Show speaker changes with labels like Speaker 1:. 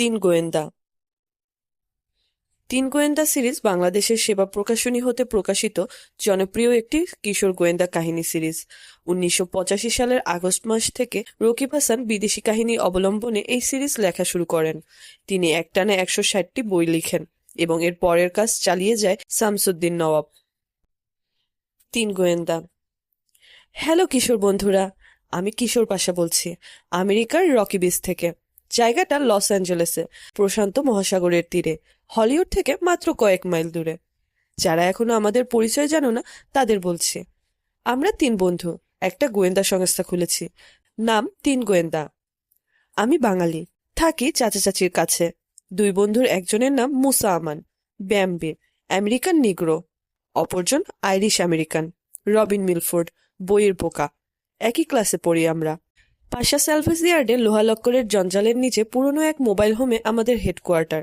Speaker 1: তিন গোয়েন্দা। তিন গোয়েন্দা সিরিজ বাংলাদেশের সেবা প্রকাশনী হতে প্রকাশিত জনপ্রিয় একটি কিশোর গোয়েন্দা কাহিনী সিরিজ। উনিশশো পঁচাশি সালের আগস্ট মাস থেকে রকিব হাসান বিদেশি কাহিনী অবলম্বনে এই সিরিজ লেখা শুরু করেন। তিনি একটানা একশো ষাটটি বই লিখেন এবং এর পরের কাজ চালিয়ে যায় শামসুদ্দিন নওয়াব। তিন গোয়েন্দা। হ্যালো কিশোর বন্ধুরা, আমি কিশোর পাশা বলছি, আমেরিকার রকি বিচ থেকে। জায়গাটা লস অ্যাঞ্জেলেসে প্রশান্ত মহাসাগরের তীরে, হলিউড থেকে মাত্র কয়েক মাইল দূরে। যারা এখনও আমাদের পরিচয় জানো না, তাদের বলছি। আমরা তিন বন্ধু, একটা গোয়েন্দা সংস্থা খুলেছি, নাম তিন গোয়েন্দা। আমি বাঙালি, থাকি চাচা চাচির কাছে। দুই বন্ধুর একজনের নাম মুসা আমান, ব্যাম্বে, আমেরিকান নিগ্রো। অপরজন আইরিশ আমেরিকান, রবিন মিলফোর্ড, বইয়ের পোকা একই ক্লাসে পড়ি আমরা। পাশা স্যালভেজ ইয়ার্ডে লোহালক্করের জঞ্জালের নিচে পুরনো এক মোবাইল হোমে আমাদের হেডকোয়ার্টার।